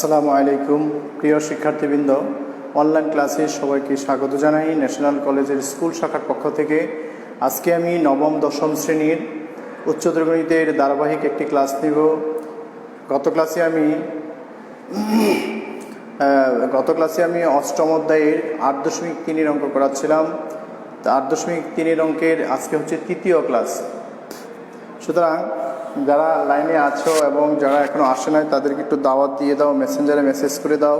আসসালামু আলাইকুম, প্রিয় শিক্ষার্থীবৃন্দ। অনলাইন ক্লাসে সবাইকে স্বাগত জানাই ন্যাশনাল কলেজের স্কুল শাখার পক্ষ থেকে। আজকে আমি নবম, দশম শ্রেণির উচ্চতর গণিতের ধারাবাহিক একটি ক্লাস নিব। গত ক্লাসে আমি গত ক্লাসে আমি অষ্টম অধ্যায়ের আট দশমিক তিনের অঙ্ক করাচ্ছিলাম। আট দশমিক তিনের অঙ্কের আজকে হচ্ছে তৃতীয় ক্লাস সুতরাং যারা লাইনে আছো এবং যারা এখনও আসে নাই, তাদেরকে একটু দাওয়াত দিয়ে দাও, মেসেঞ্জারে মেসেজ করে দাও।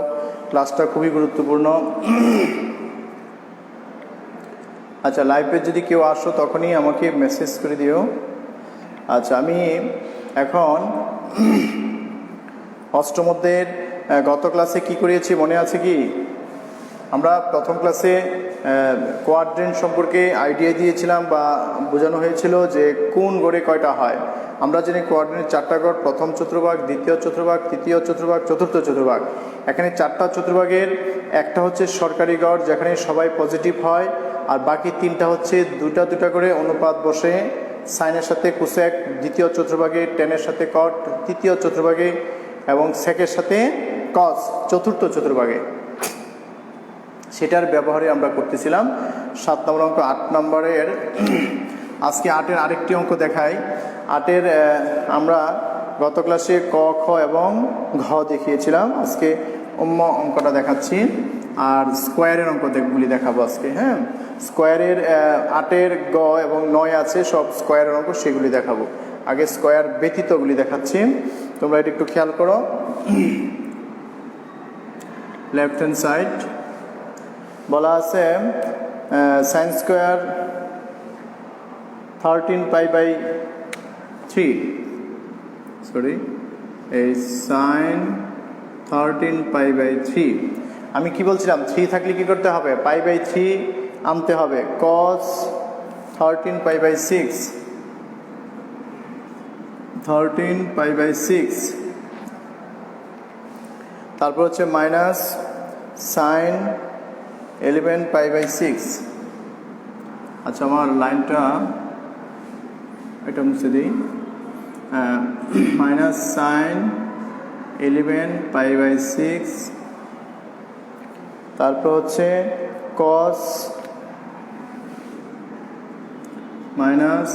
ক্লাসটা খুবই গুরুত্বপূর্ণ। আচ্ছা লাইভে যদি কেউ আসো, তখনই আমাকে মেসেজ করে দিও। আচ্ছা আমি এখন অষ্টমধ্যের গত ক্লাসে কি করিয়েছি মনে আছে কি? আমরা প্রথম ক্লাসে কোয়াড্রেন্ট সম্পর্কে আইডিয়া দিয়েছিলাম বা বোঝানো হয়েছিল যে কোন গড়ে কয়টা হয়। আমরা জানি কোয়াড্রেন্ট চারটা গড়, প্রথম চতুর্ভাগ, দ্বিতীয় চতুর্ভাগ, তৃতীয় চতুর্ভাগ, চতুর্থ চতুর্ভাগ। এখানে চারটা চতুর্ভাগের একটা হচ্ছে সরকারি গড়, যেখানে সবাই পজিটিভ হয়, আর বাকি তিনটা হচ্ছে দুটা দুটা করে অনুপাত বসে সাইনের সাথে কুসেক দ্বিতীয় চতুর্ভাগে টেনের সাথে কট তৃতীয় চতুর্ভাগে এবং সেকের সাথে কস চতুর্থ চতুর্ভাগে। সেটার ব্যবহারে আমরা করতেছিলাম। সাত নম্বর অঙ্ক, আট নম্বরের, আজকে আটের আরেকটি অঙ্ক দেখাই। আটের আমরা গত ক্লাসে ক, খ এবং ঘ দেখিয়েছিলাম। আজকে অম্ম অঙ্কটা দেখাচ্ছি। আর স্কোয়ারের অঙ্ক দেখগুলি দেখাবো আজকে হ্যাঁ? স্কোয়ারের আটের গ এবং নয় আছে, সব স্কোয়ারের অঙ্ক সেগুলি দেখাবো। আগে স্কোয়ার ব্যতীতগুলি দেখাচ্ছি। তোমরা এটা একটু খেয়াল করো। লেফট হ্যান্ড সাইড বলা আছে sine square thirteen pi by three sorry এই sine thirteen pi by three আমি কি বলছিলাম? থ্রি থাকলে কি করতে হবে? পাই বাই থ্রি আনতে হবে। Cos thirteen pi by six thirteen pi by six তারপর হচ্ছে minus sine eleven pi by six আচ্ছা আমার লাইনটা এটা মুছে দিই। Minus sine eleven pi by six তারপর হচ্ছে cos minus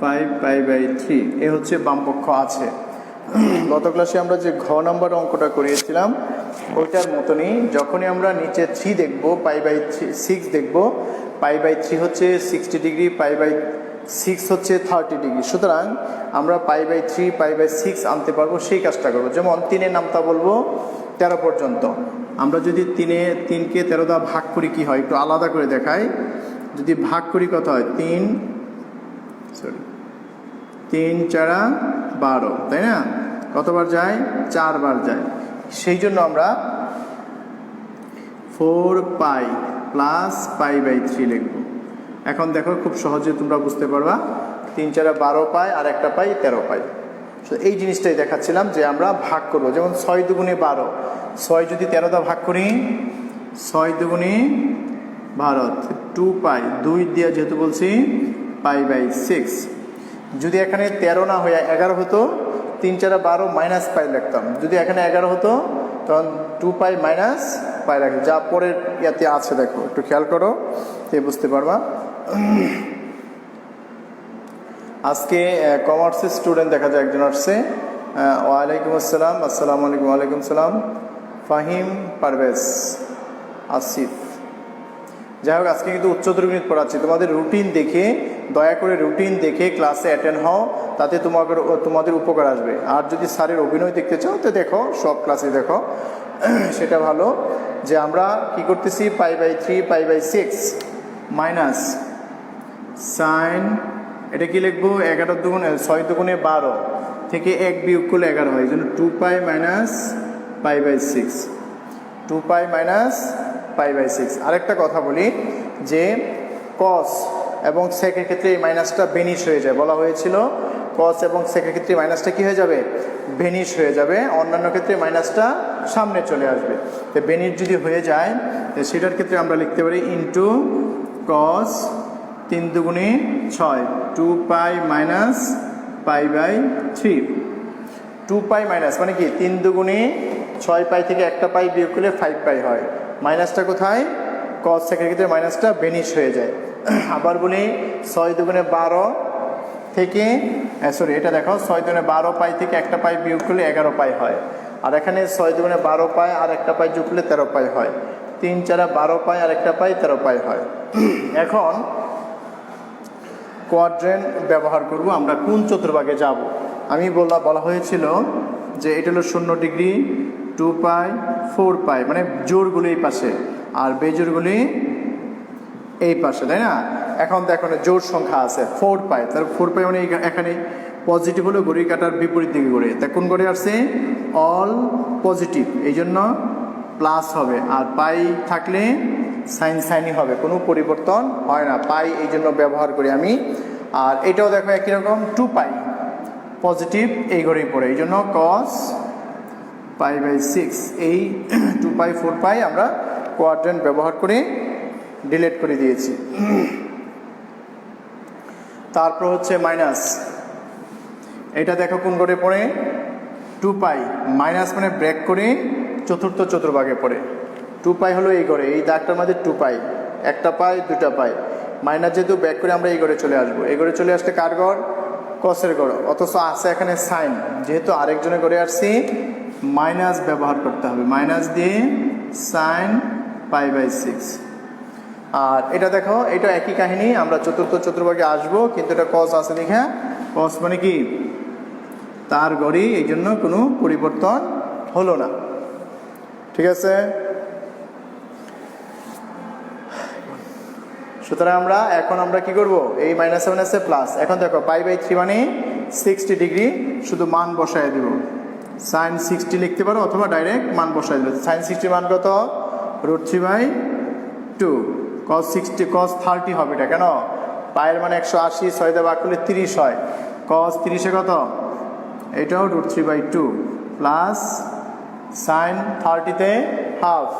five pi by three এ হচ্ছে বামপক্ষ আছে। গত ক্লাসে আমরা যে ঘ নম্বর অঙ্কটা করিয়েছিলাম ওইটার মতনই যখনই আমরা নিচে থ্রি দেখব পাই বাই থ্রি সিক্স দেখব পাই বাই থ্রি হচ্ছে sixty degree pi by six হচ্ছে থার্টি ডিগ্রি সুতরাং আমরা pi by three pi by six আনতে পারব, সেই কাজটা করব। যেমন তিনের নামটা বলব, তেরো পর্যন্ত। আমরা যদি তিনে, তিনকে তেরো দা ভাগ করি কি হয়? একটু আলাদা করে দেখাই। যদি ভাগ করি কত হয়? তিন সরি তিন, চারা, বারো, তাই না? কতবার যায়? চারবার যায়। সেই জন্য আমরা four pi plus pi by three লিখব। এখন দেখো খুব সহজে তোমরা বুঝতে পারবা, তিন চারা বারো পাই আর একটা পাই তেরো পাই। তো এই জিনিসটাই দেখাচ্ছিলাম যে আমরা ভাগ করব, যেমন ছয় দুগুণে বারো। ছয় যদি তেরোটা ভাগ করি, ছয় দুগুণে বারো টু পাই, দুই দিয়ে যেহেতু বলছি, পাই বাই সিক্স। যদি এখানে তেরো না হয়ে এগারো হতো তিন চারা বারো মাইনাস পাই লিখতাম। যদি এখানে এগারো হতো, তখন টু পাই মাইনাস পাই রাখি। যা পরের ইয়াতে আছে দেখো, একটু খেয়াল করো তে বুঝতে পারবা? আজকে কমার্সের স্টুডেন্ট দেখা যায়, একজন আসছে। ওয়ালাইকুম আসসালাম, আসসালামু আলাইকুম, ওয়ালাইকুম সালাম। ফাহিম পারভেজ, আসিফ। যাই হোক, আজকে কিন্তু উচ্চতর গণিত পড়াচ্ছি। তোমাদের রুটিন দেখে দয়া করে রুটিন দেখে ক্লাসে অ্যাটেন্ড হও, তাতে তোমাদের তোমাদের উপকার আসবে। আর যদি স্যারের অভিনয় দেখতে চাও, তো দেখো, সব ক্লাসে দেখো। সেটা ভালো যে আমরা কি করতেছি pi by three pi by six minus sine এটা কি লিখব? এগারো দুগুণে, ছয় দুগুণে বারো থেকে এক বিয়োগ করলে এগারো হয়। এই জন্য two pi minus pi by six two pi minus pi by six আরেকটা কথা বলি যে কস এবং সেকের ক্ষেত্রে এই মাইনাসটা বেনিশ হয়ে যায়। বলা হয়েছিল কস এবং সেকের ক্ষেত্রে মাইনাসটা কি হয়ে যাবে? বেনিশ হয়ে যাবে। অন্যান্য ক্ষেত্রে মাইনাসটা সামনে চলে আসবে। তো বেনিশ যদি হয়ে যায় সেটার ক্ষেত্রে আমরা লিখতে পারি ইন্টু কস তিন দুগুণে ছয় two pi minus pi by three two pi minus মানে কি? তিন দুগুণে ছয় পাই থেকে একটা পাই বিয়োগ করলে ফাইভ পাই হয়। মাইনাসটা কোথায়? কস সেকের ক্ষেত্রে মাইনাসটা বেনিশ হয়ে যায়। আবার বলি ছয় দুগুণে বারো থেকে সরি এটা দেখো ছয় দুগুণে বারো পাই থেকে একটা পাই বিয়োগ করলে এগারো পাই হয়। আর এখানে ছয় দুগুণে বারো পাই আর একটা পাই যোগ করলে তেরো পাই হয়। তিন চারা বারো পাই আর একটা পাই তেরো পাই হয়। এখন কোয়াড্রেন্ট ব্যবহার করব, আমরা কোন চতুর্ভাগে যাব? আমি বললাম বলা হয়েছিল যে এটা হলো শূন্য degree, two pi, four pi মানে জোরগুলি পাশে। আর বেজোরগুলি এই পাশে, তাই না? এখন এখন জোর সংখ্যা আছে ফোর পাই। তার ফোর পাই মানে এখানে পজিটিভ হলো ঘড়ি কাটার বিপরীত দিকে ঘুরে। তা কোন ঘরে আসছে? অল পজিটিভ এই জন্য প্লাস হবে। আর পাই থাকলে সাইন সাইনই হবে, কোনো পরিবর্তন হয় না। পাই এই জন্য ব্যবহার করি আমি। আর এটাও দেখো একই রকম টু পাই। পজিটিভ এই ঘরেই পড়ে এই জন্য কস পাই বাই সিক্স এই টু পাই ফোর পাই আমরা কোয়াড্রেন্ট ব্যবহার করে ডিলেট করে দিয়েছি। তারপর হচ্ছে মাইনাস। এটা দেখো কোন করে পড়ে? Two pi. মাইনাস মানে ব্রেক করে চতুর্থ চতুর্ভাগে পড়ে। টু পাই হলো এই ঘরে, এই দাগটার মধ্যে টু পাই। একটা পাই, দুটা পাই। মাইনাস যেহেতু ব্যাক করে আমরা এই ঘরে চলে আসব। এই ঘরে চলে আসলে কার ঘর? কসের ঘর। অথচ আছে এখানে সাইন। যেহেতু আরেকজনের ঘরে আসছি, মাইনাস ব্যবহার করতে হবে। মাইনাস দিয়ে সাইন পাই বাই সিক্স। আর এটা দেখো, এটা একই কাহিনী, আমরা চতুর্থ চতুর্ভাগে আসব, কিন্তু এটা কস আছে দেখে। কস মানে কি? তার গড়ি, এই জন্য কোনো পরিবর্তন হলো না। ঠিক আছে? সুতরাং আমরা এখন আমরা কি করব? এই মাইনাস সেভেন আছে প্লাস এখন দেখো পাই বাই থ্রি মানে সিক্সটি ডিগ্রি শুধু মান বসায় দিব। সাইন সিক্সটি লিখতে পারো, অথবা ডাইরেক্ট মান বসায় দিল। সাইন সিক্সটি মান কত? Root three by two cos sixty cos thirty হবে এটা, কেন? পায়ের মানে একশো আশি ছয় দিয়ে করলে তিরিশ হয়। কস তিরিশে কত? এটাও root three by two plus sine থার্টিতে half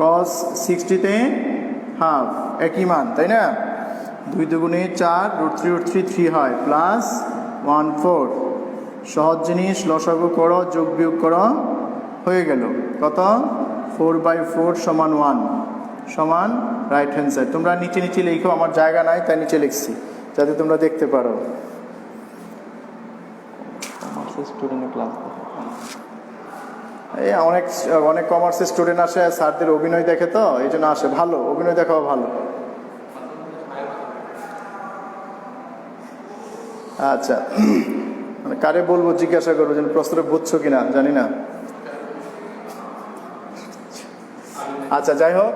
cos সিক্সটিতে হাফ একই মান, তাই না? দুই দুগুণে চার root three root three three হয় প্লাস ওয়ান ফোর সহজ জিনিস, লসাগু করো, যোগ বিয়োগ করো, হয়ে গেল। কত? ফোর বাই ফোর সমান ওয়ান সমান রাইট হ্যান্ড সাইড তোমরা নিচে নিচে লিখো আমার জায়গা নাই তাই নিচে লিখছি যাতে তোমরা দেখতে পারো। এই অনেক অনেক কমার্সের স্টুডেন্ট আসে স্যারদের অভিনয় দেখে তো এই জন্য আসে। ভালো অভিনয় দেখাও ভালো। আচ্ছা মানে কারে বলব জিজ্ঞাসা করব যেন প্রশ্নটা বুঝছ কিনা জানি না। আচ্ছা যাই হোক।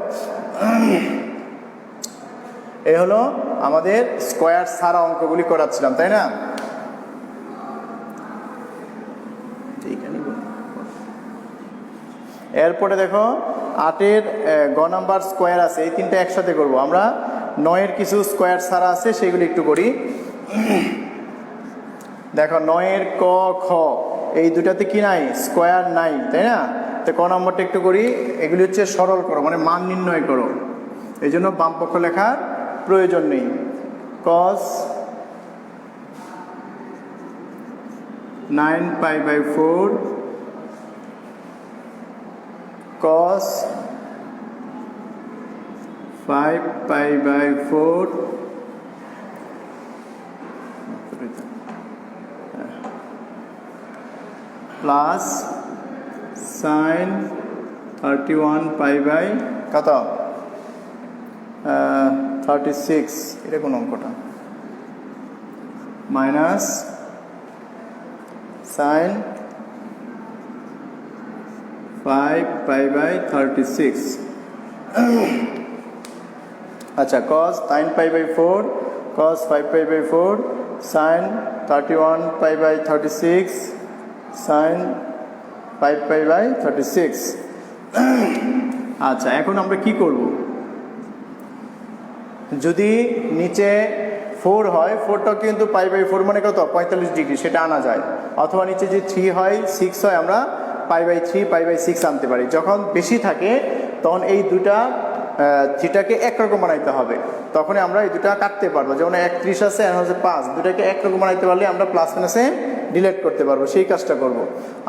এই হলো আমাদের স্কোয়ার সারা অঙ্কগুলি করাচ্ছিলাম, তাই না। এরপরে দেখো, আটের গ নাম্বার স্কোয়ার আছে, এই তিনটা একসাথে করব। আমরা নয়ের কিছু স্কোয়ার ছাড়া আছে, সেগুলি একটু করি। দেখো, নয়ের ক, খ, এই দুটাতে কি নাই? স্কোয়ার নাই, তাই না? তো ক নম্বরটা একটু করি, এগুলি হচ্ছে সরল করো মানে মান নির্ণয় করো। এই জন্য বামপক্ষ লেখার প্রয়োজন নেই। Cos nine pi by four cos 5 pi by 4 plus sin 31 pi by কত? Thirty six. এটা কোন অঙ্কটা? Minus sine five pi by thirty six. আচ্ছা cos nine pi by four cos five pi by four sine thirty one pi by thirty six sine five pi by thirty six আচ্ছা এখন আমরা কি করব? যদি নিচে ফোর হয় ফোরটা কিন্তু পাই বাই ফোর মানে কত? পঁয়তাল্লিশ ডিগ্রি, সেটা আনা যায়। অথবা নিচে যদি থ্রি হয় সিক্স হয়, আমরা pi by three pi by six আনতে পারি। যখন বেশি থাকে, তখন এই দুটা থ্রিটাকে একরকম বানাইতে হবে। তখনই আমরা এই দুটা কাটতে পারব। যেমন একত্রিশ আছে হচ্ছে পাঁচ। দুটাকে একরকম বানাইতে পারলে আমরা প্লাস মাইনাসে ডিলেট করতে পারব, সেই কাজটা করব।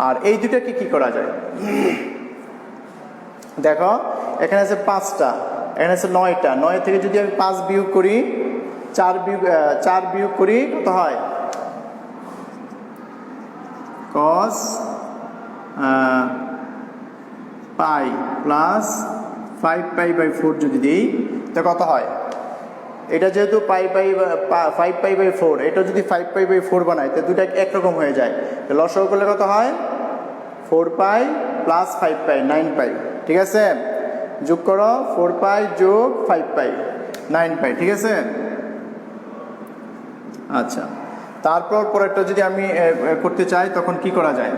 আর এই দুটাকে কি করা যায়? দেখো, এখানে আছে পাঁচটা, এখানে আছে নয়টা। নয় থেকে যদি আমি পাঁচ বিয়োগ করি, চার বিয়োগ চার বিয়োগ করি, কত হয়? Cos pi plus five pi by four যদি দিই, তা কত হয়? এটা যেহেতু pi pi five pi by four এটা যদি ফাইভ পাই বাই ফোর বানায়, তো দুটা একরকম হয়ে যায়। লসও করলে কত হয়? Four pi plus five pi nine pi. ঠিক আছে? যোগ করো ফোর পাই যোগ ফাইভ পাই নাইন পাই, ঠিক আছে? আচ্ছা। তারপর পরেরটা যদি আমি করতে চাই, তখন কি করা যায়?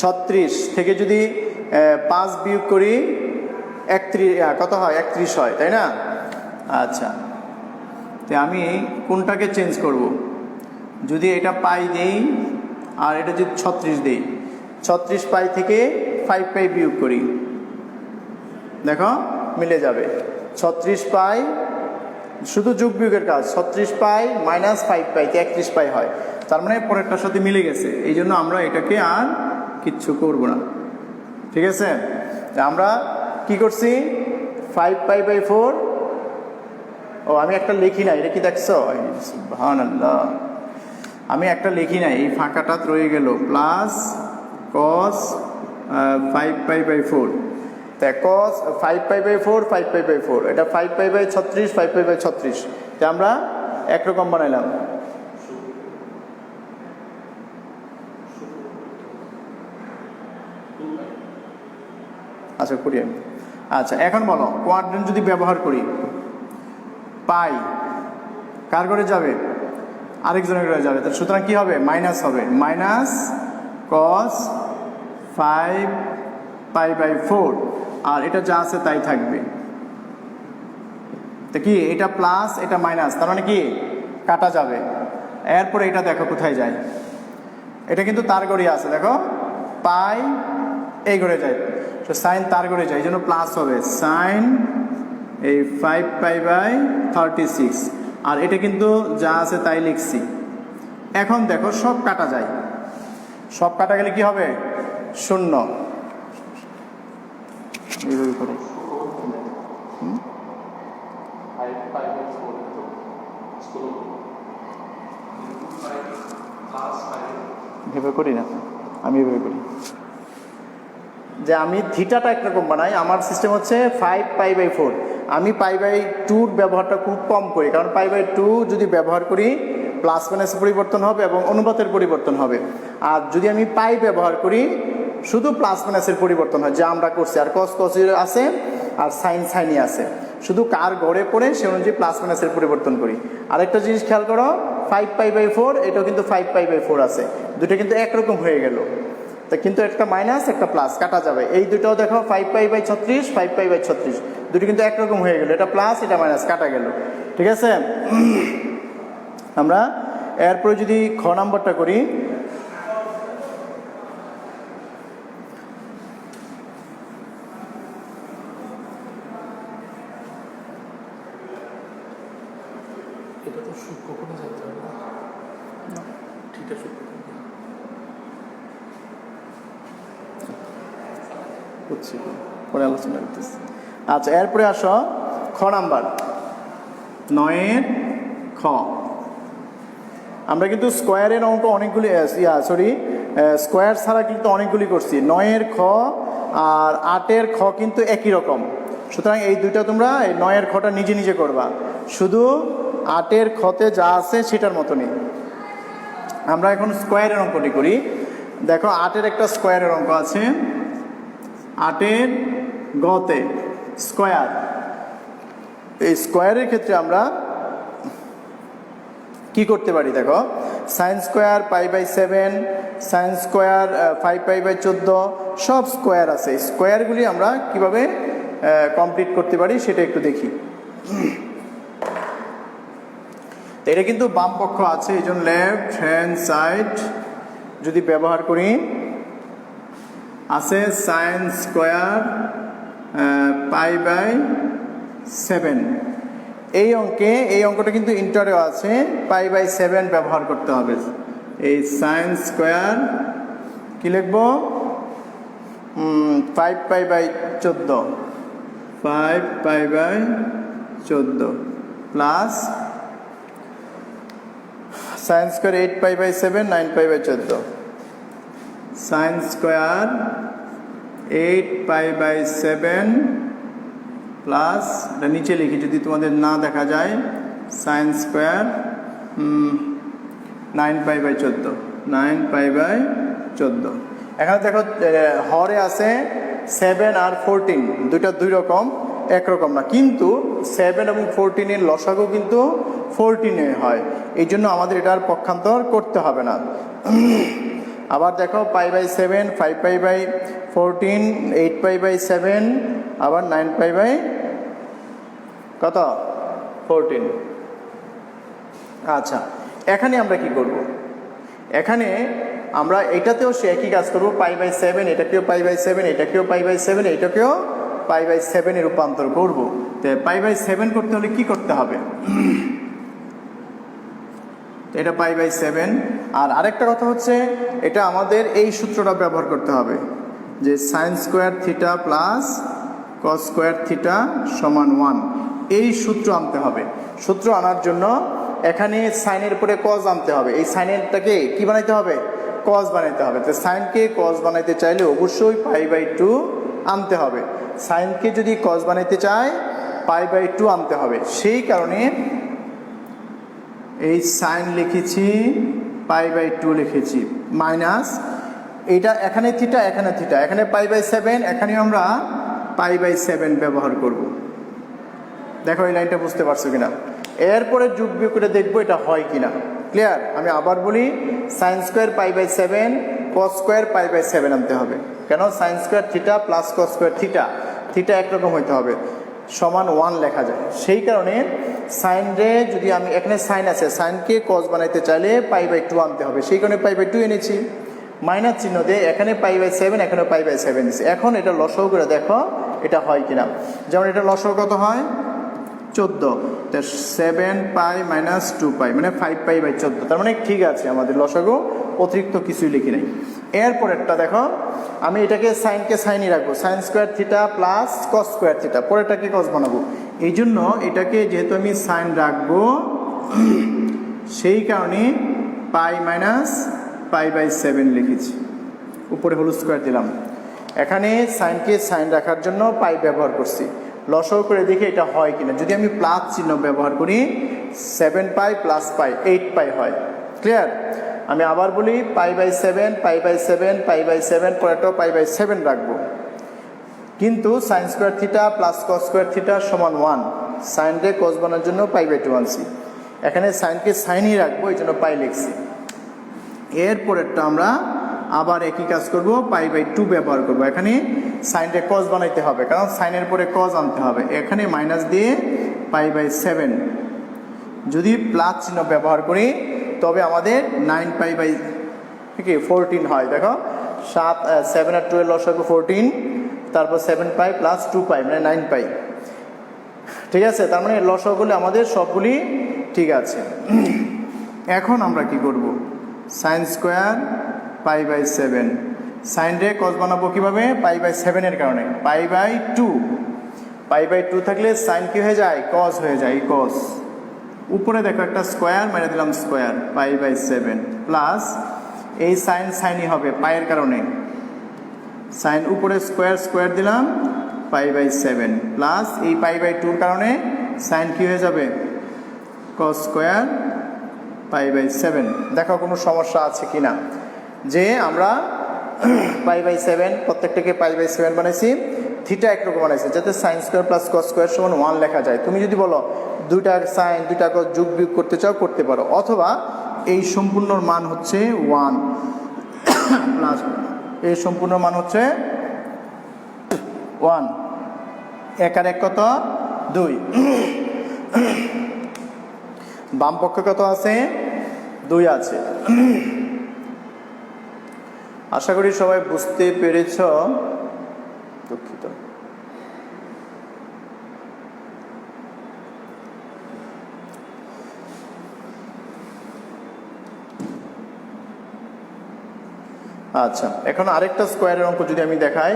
ছত্রিশ থেকে যদি পাঁচ বিয়োগ করি একত্রিশ কত হয়, একত্রিশ হয়, তাই না? আচ্ছা। তো আমি কোনটাকে চেঞ্জ করব? যদি এটা পাই দেই, আর এটা যদি ছত্রিশ দেই, ছত্রিশ পাই থেকে ফাইভ পাই বিয়োগ করি, দেখো, মিলে যাবে। ছত্রিশ পাই, শুধু যোগ বিয়োগের কাজ, ছত্রিশ পাই মাইনাস ফাইভ পাই, তো একত্রিশ পাই হয়। তার মানে পরেরটার সাথে মিলে গেছে। এই জন্য আমরা এটাকে আর কিচ্ছু করব না। ঠিক আছে? আমরা কি করছি? ফাইভ পাই বাই ফোর ও, আমি একটা লিখি নাই, এটা কি দেখছ? ভান আমি একটা লিখি নাই, এই ফাঁকাটা রয়ে গেল। Plus cos five pi by four তা cos five pi by four five pi by four এটা ফাইভ পাই বাই ছত্রিশ ফাইভ পাই বাই ছত্রিশ। তা আমরা একরকম বানাইলাম। আচ্ছা করি আমি। আচ্ছা এখন বলো কোয়াড্রেন্ট যদি ব্যবহার করি, পাই, কার করে যাবে? আরেকজনের করে যাবে। তো সুতরাং কি হবে? মাইনাস হবে। Minus cos five pi by four আর এটা যা আছে তাই থাকবে। তো কি? এটা প্লাস এটা মাইনাস তার মানে কি? কাটা যাবে। এরপরে এটা দেখো কোথায় যায়। এটা কিন্তু তার গড়িয়ে আছে, দেখো। পাই, এই ঘরে যায়। তো সাইন তার করে যায়, এই জন্য প্লাস হবে। সাইন এই five pi by thirty six আর এটা কিন্তু যা আছে তাই লিখছি। এখন দেখো, সব কাটা যায়। সব কাটা গেলে কি হবে? শূন্য। ভেবে করি না। আমি এভাবে করি। যে আমি থিটাটা একরকম বানাই, আমার সিস্টেম হচ্ছে ফাইভ পাই বাই ফোর আমি পাই বাই টুর ব্যবহারটা খুব কম করি, কারণ পাই বাই টু যদি ব্যবহার করি প্লাস মাইনাসের পরিবর্তন হবে এবং অনুপাতের পরিবর্তন হবে। আর যদি আমি পাই ব্যবহার করি, শুধু প্লাস মাইনাসের পরিবর্তন হয়, যা আমরা করছি। আর কস কস আছে, আর সাইন সাইনই আছে। শুধু কার গড়ে পড়ে, সে অনুযায়ী প্লাস মাইনাসের পরিবর্তন করি। আরেকটা জিনিস খেয়াল করো ফাইভ পাই বাই ফোর এটাও কিন্তু ফাইভ পাই বাই ফোর আছে। দুটো কিন্তু একরকম হয়ে গেল। তা কিন্তু একটা মাইনাস একটা প্লাস কাটা যাবে। এই দুটোও দেখো ফাইভ পাই বাই ছত্রিশ ফাইভ পাই বাই ছত্রিশ। দুটো কিন্তু একরকম হয়ে গেল। এটা প্লাস এটা মাইনাস কাটা গেল। ঠিক আছে? আমরা এরপরে যদি খ নাম্বারটা করি। এটা তো সূক্ষ্ম না। ঠিক আছে। বুঝছি পরে আলোচনা করতেছি। আচ্ছা এরপরে আসো খ নাম্বার। নয়ের খ। আমরা কিন্তু স্কোয়ারের অঙ্ক অনেকগুলি ইয়া সরি স্কোয়ার ছাড়া কিন্তু অনেকগুলি করছি। নয়ের খ আর আটের খ কিন্তু একই রকম। সুতরাং এই দুইটা তোমরা এই নয়ের খটা নিজে নিজে করবা। শুধু আটের খতে যা আছে সেটার মতনই। আমরা এখন স্কোয়ারের অঙ্কটি করি। দেখো, আটের একটা স্কোয়ারের অঙ্ক আছে। আটের গতে, স্কোয়ার। এই স্কোয়ারের ক্ষেত্রে আমরা কি করতে পারি দেখো? Sine square, pi by seven, sine square five pi by চোদ্দ, সব স্কোয়ার আছে। স্কোয়ারগুলি আমরা কীভাবে কমপ্লিট করতে পারি সেটা একটু দেখি। এটা কিন্তু বাম পক্ষ আছে, এই জন্য লেফট হ্যান্ড সাইড যদি ব্যবহার করি আছে sine square pi by seven. এই অঙ্কে, এই অঙ্কটা কিন্তু ইন্টারেও আছে, পাই বাই সেভেন ব্যবহার করতে হবে। এই সাইন স্কোয়ার, কী লিখব? ফাইভ পাই বাই চোদ্দ। ফাইভ পাই বাই চোদ্দ। Plus sine square eight pi by seven, nine pi by চোদ্দ। Sine square eight pi by seven plus এটা নিচে লিখি, যদি তোমাদের না দেখা যায় sine square nine pi by চোদ্দ নাইন পাই বাই চোদ্দ। এখানে দেখো হরে আছে সেভেন আর ফোরটিন দুইটা দুই রকম একরকম না। কিন্তু সেভেন এবং ফোরটিনের লসাগু কিন্তু ফোরটিনে হয়। এই জন্য আমাদের এটার পক্ষান্তর করতে হবে না। আবার দেখো, pi by seven, five pi by fourteen, eight pi by seven, আবার নাইন পাই বাই কত? ফোরটিন। আচ্ছা এখানে আমরা কি করব? এখানে আমরা এটাতেও সে একই কাজ করব, পাই বাই সেভেন, এটাকেও পাই বাই সেভেন, এটাকেও পাই বাই সেভেন, এটাকেও পাই বাই সেভেনে রূপান্তর করব। তো পাই বাই সেভেন করতে হলে কি করতে হবে? এটা পাই বাই সেভেন আর আরেকটা কথা হচ্ছে, এটা আমাদের এই সূত্রটা ব্যবহার করতে হবে যে sine square theta plus cos square theta সমান ওয়ান এই সূত্র আনতে হবে। সূত্র আনার জন্য এখানে সাইনের পরে কজ আনতে হবে। এই সাইনেরটাকে কি বানাইতে হবে? কজ বানাইতে হবে। তো সাইনকে কজ বানাইতে চাইলে অবশ্যই পাই বাই টু আনতে হবে। সাইনকে যদি কজ বানাইতে চায় পাই বাই টু আনতে হবে। সেই কারণে এই সাইন লিখেছি, পাই বাই টু লিখেছি, মাইনাস এটা এখানে থিটা এখানে থিটা, এখানে পাই বাই সেভেন এখানে আমরা পাই বাই সেভেন ব্যবহার করব। দেখো এই লাইনটা বুঝতে পারছ কিনা? এরপরে যুগ বিয়োগ করে দেখব এটা হয় কিনা। ক্লিয়ার আমি আবার বলি sine square pi by seven cos square pi by seven আনতে হবে। কেন? Sine square theta plus cos square theta theta একরকম হইতে হবে। সমান ওয়ান লেখা যায়। সেই কারণে সাইন রে যদি আমি, এখানে সাইন আছে সাইনকে কজ বানাইতে চাইলে পাই বাই টু আনতে হবে। সেই কারণে পাই বাই টু এনেছি। মাইনাস চিহ্ন দিয়ে এখানে পাই বাই সেভেন এখানে পাই বাই সেভেন দিচ্ছি এখন এটা লসও করে দেখো এটা হয় কিনা। যেমন এটা লসও কত হয়? চোদ্দ। Seven pi minus two pi মানে ফাইভ পাই বাই চোদ্দ। তার মানে ঠিক আছে, আমাদের লসাগু অতিরিক্ত কিছুই লিখি নাই। এরপরেরটা দেখো, আমি এটাকে সাইনকে সাইনই রাখব sine square theta plus cos square theta পরেরটাকে cos বানাবো। এই জন্য এটাকে যেহেতু আমি সাইন রাখব, সেই কারণে pi minus pi by seven লিখেছি। উপরে হলুদ স্কোয়ার দিলাম। এখানে সাইনকে সাইন রাখার জন্য পাই ব্যবহার করছি। লসও করে দেখি এটা হয় কিনা। যদি আমি প্লাস চিহ্ন ব্যবহার করি seven pi plus pi eight pi হয়। ক্লিয়ার আমি আবার বলি, pi by seven, pi by seven, pi by seven পরেটাও pi by seven রাখব। কিন্তু sine square theta plus cos square theta সমান ওয়ান সাইন রে কস বানার জন্য পাই বাই টু আনছি এখানে সাইনকে সাইনই রাখব, এই জন্য পাই লিখছি। এরপরেরটা আমরা আবার একই কাজ করব, পাই বাই টু ব্যবহার করব। এখানে সাইনটা কজ বানাইতে হবে, কারণ সাইনের পরে কজ আনতে হবে। এখানে মাইনাস দিয়ে পাই বাই সেভেন যদি প্লাস চিহ্ন ব্যবহার করি তবে আমাদের নাইন পাই বাই কি ফোরটিন হয়, দেখো। সাত সেভেন আর টুয়েলভ লসাগু ফোরটিন তারপর seven pi plus two pi মানে নাইন পাই ঠিক আছে? তার মানে লসাগুলি আমাদের সবগুলি ঠিক আছে। এখন আমরা কি করব? Sine square pi by seven sine রে কস বানাবো কীভাবে? পাই বাই সেভেনের কারণে। Pi by two pi by two থাকলে সাইন কি হয়ে যায়? কস হয়ে যায় কস উপরে দেখো একটা স্কোয়ার মেরে দিলাম square pi by seven plus এই সাইন সাইনই হবে পায়ের কারণে। সাইন উপরে স্কোয়ার স্কোয়ার দিলাম পাই বাই সেভেন প্লাস এই পাই বাই টুর কারণে সাইন কী হয়ে যাবে? Cos square pi by seven দেখো কোনো সমস্যা আছে কি না যে আমরা পাই বাই সেভেন প্রত্যেকটাকে পাই বাই সেভেন বানাইছি থিটা একরকম বানাইছি, যাতে sine square plus cos square সমান ওয়ান লেখা যায়। তুমি যদি বলো, দুইটা সাইন দুইটা cos যোগ বিয়োগ করতে চাও, করতে পারো। অথবা এই সম্পূর্ণর মান হচ্ছে ওয়ান প্লাস এই সম্পূর্ণ মান হচ্ছে ওয়ান এক আর এক কত? দুই। বাম পক্ষে কত আছে? দুই আছে। আশা করি সবাই বুঝতে পেরেছ দুঃখিত। আচ্ছা এখন আরেকটা স্কোয়ারের অঙ্ক যদি আমি দেখাই।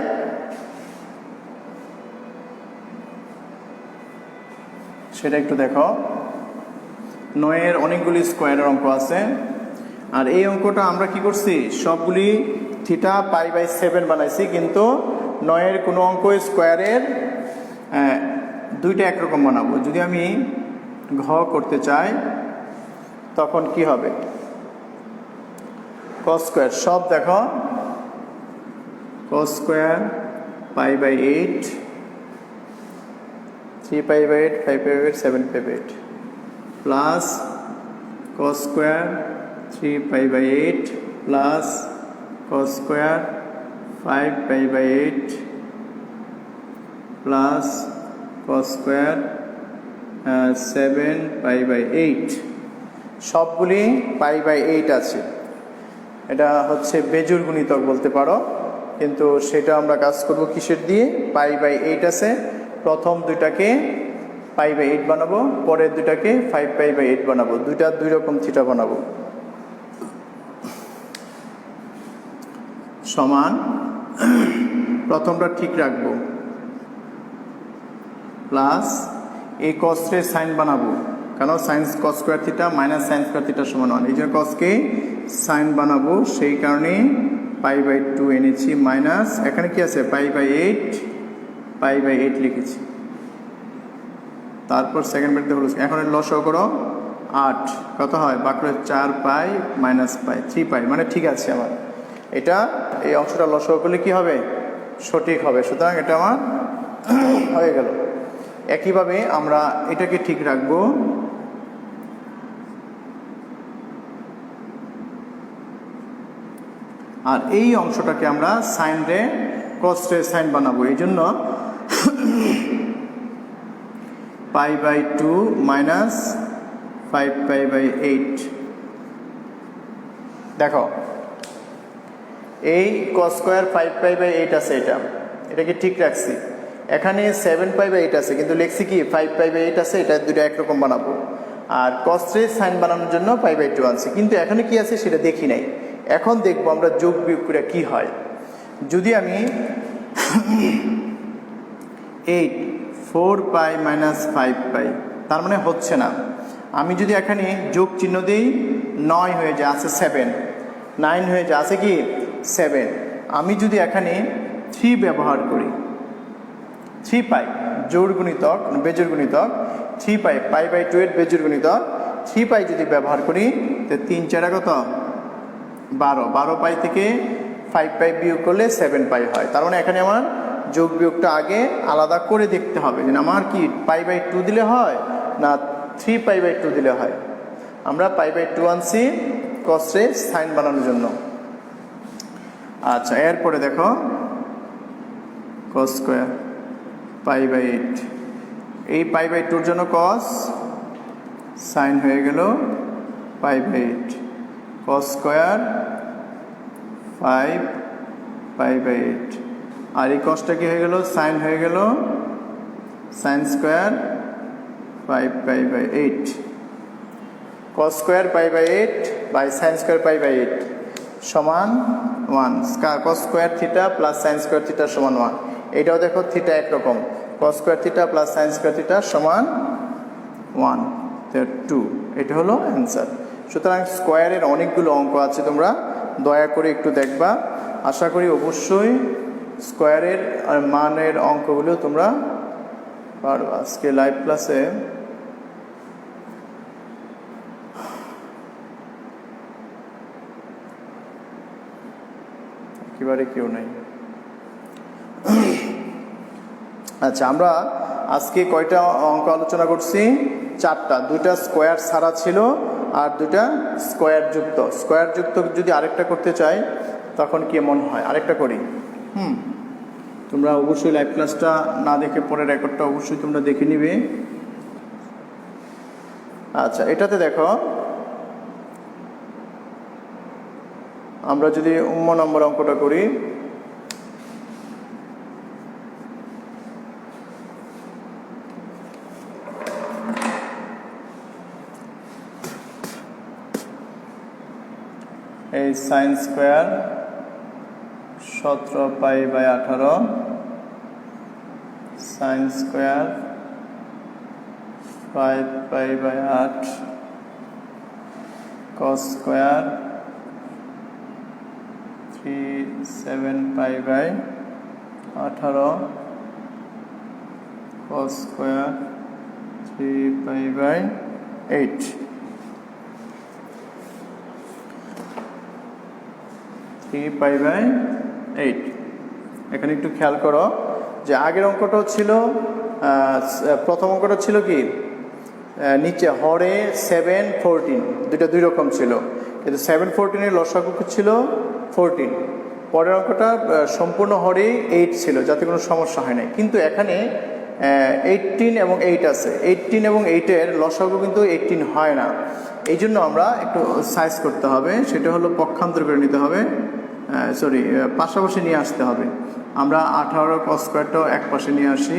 সেটা একটু দেখো। নয়ের অনেকগুলি স্কোয়ারের অঙ্ক আছে। আর এই অঙ্কটা আমরা কি করছি? সবগুলি থিটা পাই বাই সেভেন বানাইছি, কিন্তু নয়ের কোনো অঙ্ক স্কোয়ারের দুইটা একরকম বানাবো। যদি আমি ঘ করতে চাই, তখন কি হবে? cos স্কোয়ার সব দেখো। cos square pi by eight three pi by eight five pi eight seven by eight plus cos square three pi by eight plus cos square five pi by eight plus cos square seven pi by eight সবগুলি pi by eight আছে। এটা হচ্ছে বেজুর গুণিতক বলতে পারো। কিন্তু সেটা আমরা কাজ করব কিসের দিয়ে? পাই বাই এইট আছে। প্রথম দুইটাকে পাই বাই এইট বানাবো, পরের দুইটাকে ফাইভ পাই বাই এইট বানাবো। দুইটা দুই রকম থিটা বানাবো। সমান প্রথমটা ঠিক রাখব। প্লাস এই কস্টের সাইন বানাবো। কেন? Since cos square theta minus sine square theta সমান ওয়ান এই জন্য কসকে সাইন বানাবো, সেই কারণে পাই বাই টু এনেছি মাইনাস এখানে কি আছে? Pi by eight pi by eight লিখেছি। তারপর সেকেন্ড ব্রেকতে হলো, এখন লস করো। আট। কত হয়? বাঁকুড়ে চার পাই মাইনাস পাই থ্রি পাই মানে ঠিক আছে আমার। এটা এই অংশটা লস করলে কি হবে? সঠিক হবে। সুতরাং এটা আমার হয়ে গেল। একইভাবে আমরা এটাকে ঠিক রাখব। আর এই অংশটাকে আমরা সাইন রে কস্টে সাইন বানাবো। এই জন্য pi by two minus five pi by eight দেখো এই cos square five pi by eight আছে এটা। এটাকে ঠিক রাখছি। এখানে সেভেন পাই বাই এইট আছে, কিন্তু লিখছি কি ফাইভ পাই বাই এইট আছে, এটা দুটো একরকম বানাবো। আর কস্টে সাইন বানানোর জন্য পাই বাই টু আনছি। কিন্তু এখানে কি আছে সেটা দেখি নাই। এখন দেখব আমরা যোগ বিয়োগ করে কি হয়। যদি আমি eight four pi minus five pi তার মানে হচ্ছে না। আমি যদি এখানে যোগ চিহ্ন দিই নয় হয়ে যায়, আছে সেভেন নাইন হয়ে যায়, আছে কি সেভেন। আমি যদি এখানে থ্রি ব্যবহার করি, থ্রি পাই জোর গুণিতক বেজোর গুণিতক, three pi pi by two এর বেজোর গুণিতক, থ্রি পাই যদি ব্যবহার করি, তো তিন চারা কত? বারো। বারো পাই থেকে ফাইভ পাই বিয়োগ করলে সেভেন পাই হয়। তার মানে এখানে আমার যোগ বিয়োগটা আগে আলাদা করে দেখতে হবে। যে আমার কি পাই বাই টু দিলে হয়, না থ্রি পাই বাই টু দিলে হয়। আমরা পাই বাই টু আনছি কস্টে সাইন বানানোর জন্য। আচ্ছা এরপরে দেখো cos square pi by eight এই পাই বাই টুর জন্য কস সাইন হয়ে গেল pi by eight cos square five pi by eight আর এই কসটা কি হয়ে গেল? সাইন হয়ে গেল sine square five pi by eight cos square pi by eight by sine square pi by eight সমান one cos square theta plus sine square theta সমান one. এটাও দেখো থিটা একরকম। Cos square theta plus sine square theta সমান one. Two এটা হলো answer সুতরাং স্কোয়ারের অনেকগুলো অঙ্ক আছে তোমরা দয়া করে একটু দেখবা। আশা করি অবশ্যই স্কোয়ারের আর মানের অঙ্কগুলো তোমরা পারো আজকে লাইভ ক্লাসে একেবারে কেউ নেই। আচ্ছা আমরা আজকে কয়টা অঙ্ক আলোচনা করছি? চারটা। দুইটা স্কোয়ার ছাড়া ছিল আর দুইটা স্কোয়ার যুক্ত। স্কোয়ার যুক্ত যদি আরেকটা করতে চাই, তখন কেমন হয়? আরেকটা করি। হুম। তোমরা অবশ্যই লাইভ ক্লাসটা না দেখে পরে রেকর্ডটা অবশ্যই তোমরা দেখে নিবে। আচ্ছা এটাতে দেখো আমরা যদি উম্ম নম্বর অঙ্কটা করি, এই সাইন স্কোয়ার সতেরো পাই বাই আঠারো sine square five pi by আট cos square seven pi by আঠারো cos square three pi by eight three pi by eight এখানে একটু খেয়াল করো যে আগের অঙ্কটা ছিল প্রথম অঙ্কটা ছিল কি? নিচে হরে সেভেন ফোরটিন দুইটা দুই রকম ছিল। কিন্তু সেভেন ফোরটিনের লসাগু ছিল? ফোরটিন পরের অঙ্কটা সম্পূর্ণ হরেই এইট ছিল, যাতে কোনো সমস্যা হয় নাই। কিন্তু এখানে এইটিন এবং এইট আছে। এইটিন এবং এইটের লসাগু কিন্তু এইটিন হয় না। এই জন্য আমরা একটু সাইজ করতে হবে। সেটা হলো পক্ষান্তর করে নিতে হবে। সরি পাশাপাশি নিয়ে আসতে হবে। আমরা আঠারো কস স্কোয়ারটাও এক পাশে নিয়ে আসি।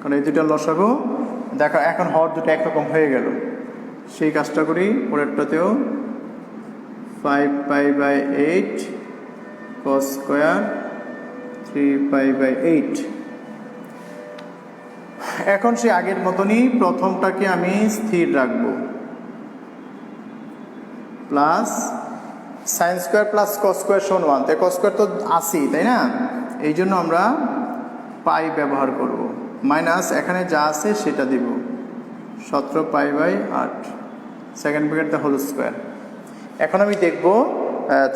কারণ এই দুটা লসাগু, দেখা, এখন হওয়ার দুটো একরকম হয়ে গেল। সেই কাজটা করি, পরেরটাতেও। Five pi by eight cos square three pi by eight এখন সে আগের মতনই প্রথমটাকে আমি স্থির রাখব। Plus sine square plus cos square সমান ওয়ান তাই কস স্কোয়ার তো আসি তাই না? এই জন্য আমরা পাই ব্যবহার করব। মাইনাস এখানে যা আছে সেটা দিব। সতেরো পাই বাই আট। সেকেন্ড ব্র্যাকেট হোল স্কোয়ার এখন আমি দেখব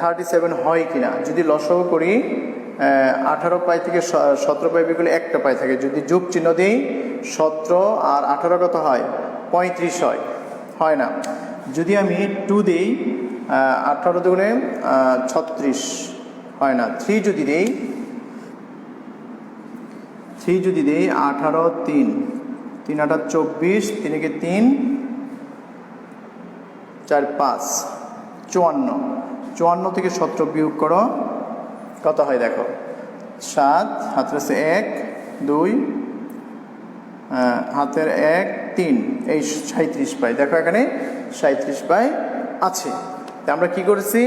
থার্টি সেভেন হয় কিনা। যদি লসও করি আঠারো পাই থেকে সতেরো পাই বিগুলো একটা পাই থাকে। যদি যোগ চিহ্ন দিই, সতেরো আর আঠারো কত হয়? পঁয়ত্রিশ হয়। হয় না। যদি আমি টু দিই আঠারো দুগুণে ছত্রিশ। হয় না। থ্রি যদি দিই থ্রি যদি দিই, আঠারো, তিন। তিন আঠারো চব্বিশ তিনকে তিন, চার পাঁচ। চুয়ান্ন। চুয়ান্ন থেকে সতেরো বিয়োগ করো, কত হয় দেখো? সাত, হাতের এক, দুই হাতের এক, তিন। এই সাঁত্রিশ পাই। দেখো এখানে সাঁত্রিশ পাই আছে। তা আমরা কি করেছি?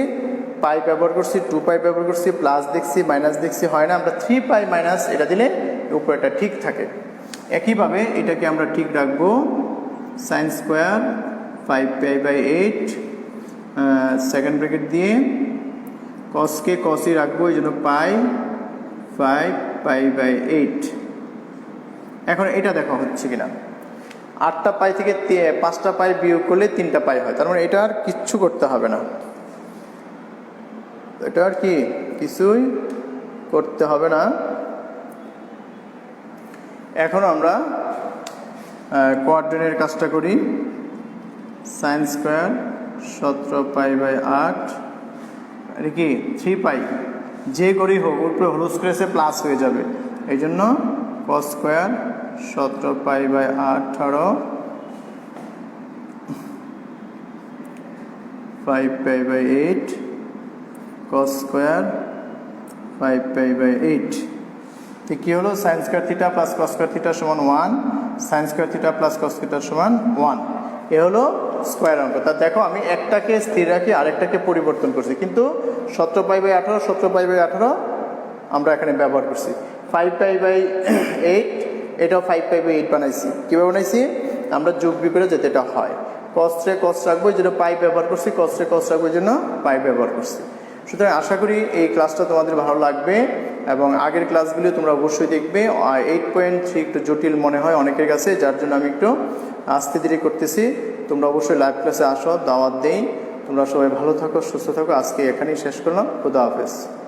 পাই ব্যবহার করছি, টু পাই ব্যবহার করছি, প্লাস দেখছি, মাইনাস দেখছি, হয় না? আমরা থ্রি পাই মাইনাস এটা দিলে উপরেটা ঠিক থাকে। একইভাবে এটাকে আমরা ঠিক রাখব sine square, five pi by eight second bracket দিয়ে কসকে কসই রাখব, এই জন্য pi five pi by eight এখন এটা দেখা হচ্ছে কিনা। আটটা পাই থেকে পাঁচটা পাই বিয়োগ করলে তিনটা পাই হয়। তার মানে এটা আর কিচ্ছু করতে হবে না। এটা আর কি? কিছুই করতে হবে না। এখন আমরা কোয়ার্ড্রেনের কাজটা করি। সাইন স্কোয়ার সতেরো পাই বাই আট এটা কি থ্রি পাই। যে করেই হোক, উপরে হলুদ স্কোয়ারে প্লাস হয়ে যাবে। এই জন্য কস স্কোয়ার সতেরো পাই বাই আঠারো five pi by eight cos square five pi by eight তো কী হলো? Sine square theta plus cos square theta সমান one sine square theta plus cos theta সমান ওয়ান এ হলো স্কোয়ার অঙ্ক তা দেখো, আমি একটাকে স্থির রাখি, আরেকটাকে পরিবর্তন করছি। কিন্তু সতেরো পাই বাই আঠারো, সতেরো পাই বাই আঠারো আমরা এখানে ব্যবহার করছি। ফাইভ পাই বাই এইট এটাও ফাইভ পাই বাই এইট বানাইছি। কীভাবে বানাইছি? আমরা যোগ বিপরে যেতে এটা হয় কস্টে কস্ট রাখব, এই জন্য পাই ব্যবহার করছি কস্টে কস্ট রাখব, এই জন্য পাই ব্যবহার করছি। সুতরাং আশা করি এই ক্লাসটা তোমাদের ভালো লাগবে এবং আগের ক্লাসগুলি তোমরা অবশ্যই দেখবে। এইট পয়েন্ট থ্রি একটু জটিল মনে হয় অনেকের কাছে, যার জন্য আমি একটু আস্তে ধীরে করতেছি। তোমরা অবশ্যই লাইভ ক্লাসে আসো, দাওয়াত দেই। তোমরা সবাই ভালো থাকো, সুস্থ থাকো। আজকে এখানেই শেষ করলাম। খুদা হাফেজ।